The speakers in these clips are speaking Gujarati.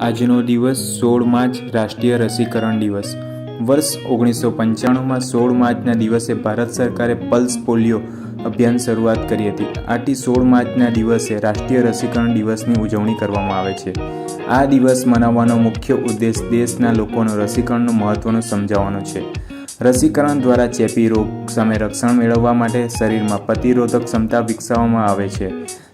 આજનો દિવસ સોળ માર્ચ રાષ્ટ્રીય રસીકરણ દિવસ. વર્ષ ઓગણીસો પંચાણુંમાં સોળ માર્ચના દિવસે ભારત સરકારે પલ્સ પોલિયો અભિયાન શરૂઆત કરી હતી. આથી સોળ માર્ચના દિવસે રાષ્ટ્રીય રસીકરણ દિવસની ઉજવણી કરવામાં આવે છે. આ દિવસ મનાવવાનો મુખ્ય ઉદ્દેશ દેશના લોકોનો રસીકરણનું મહત્ત્વનું સમજાવવાનો છે. રસીકરણ દ્વારા ચેપી રોગ સામે રક્ષણ મેળવવા માટે શરીરમાં પ્રતિરોધક ક્ષમતા વિકસાવવામાં આવે છે.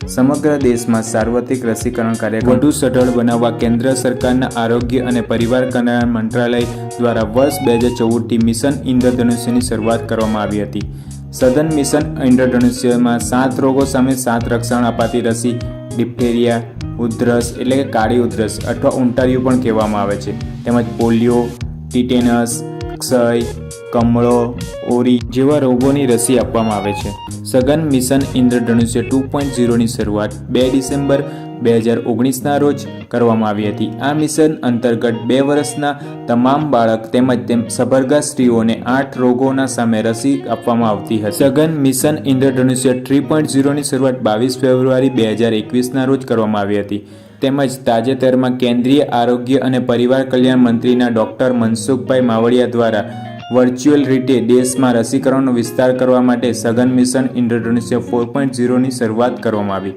સમગ્ર દેશમાં સાર્વત્રિક રસીકરણ કાર્યક્રમ વધુ સઢળ બનાવવા કેન્દ્ર સરકારના આરોગ્ય અને પરિવાર કલ્યાણ મંત્રાલય દ્વારા વર્ષ બે હજાર ચૌદથી મિશન ઇન્દ્રધનુષ્યની શરૂઆત કરવામાં આવી હતી. સઘન મિશન ઇન્દ્રધનુષ્યમાં સાત રોગો સામે સાત રક્ષણ અપાતી રસી, ડિપ્થેરિયા, ઉધરસ એટલે કે કાળી ઉધરસ અથવા ઉંટારિયું પણ કહેવામાં આવે છે. તેમજ પોલિયો, ટીટેનસ, ક્ષય કમળો, ઓરી જેવા રોગોની રસી આપવામાં આવે છે. સઘન મિશન ઇન્દ્રધનુષ્ય ટુ પોઈન્ટ ઝીરોની શરૂઆત બે ડિસેમ્બર બે હજાર ઓગણીસના રોજ કરવામાં આવી હતી. આ મિશન અંતર્ગત બે વર્ષના તમામ બાળક તેમજ તેમ સભરગા સ્ત્રીઓને આઠ રોગોના સામે રસી આપવામાં આવતી હતી. સઘન મિશન ઇન્દ્રધનુષ્ય થ્રી પોઈન્ટ ઝીરોની શરૂઆત બાવીસ ફેબ્રુઆરી બે હજાર એકવીસના રોજ કરવામાં આવી હતી. તેમજ તાજેતરમાં કેન્દ્રીય આરોગ્ય અને પરિવાર કલ્યાણ મંત્રીના ડોક્ટર મનસુખભાઈ માવડિયા દ્વારા વર્ચ્યુઅલ રીતે દેશમાં રસીકરણનો વિસ્તાર કરવા માટે સઘન મિશન ઇન્દ્રધનુષ્ય ફોર પોઈન્ટ ઝીરોની શરૂઆત કરવામાં આવી.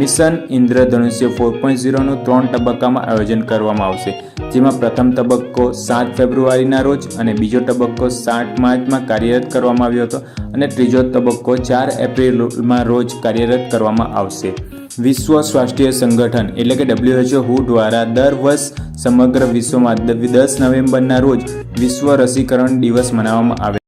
મિશન ઇન્દ્રધનુષ્ય ફોર પોઈન્ટ ઝીરોનું ત્રણ તબક્કામાં આયોજન કરવામાં આવશે, જેમાં પ્રથમ તબક્કો સાત ફેબ્રુઆરીના રોજ અને બીજો તબક્કો સાત માર્ચમાં કાર્યરત કરવામાં આવ્યો હતો અને ત્રીજો તબક્કો ચાર એપ્રિલમાં રોજ કાર્યરત કરવામાં આવશે. વિશ્વ સ્વાસ્થ્ય સંગઠન, એટલે કે ડબ્લ્યુએચઓ હુ દ્વારા દર વર્ષ સમગ્ર વિશ્વમાં દસ નવેમ્બરના રોજ વિશ્વ રસીકરણ દિવસ મનાવવામાં આવે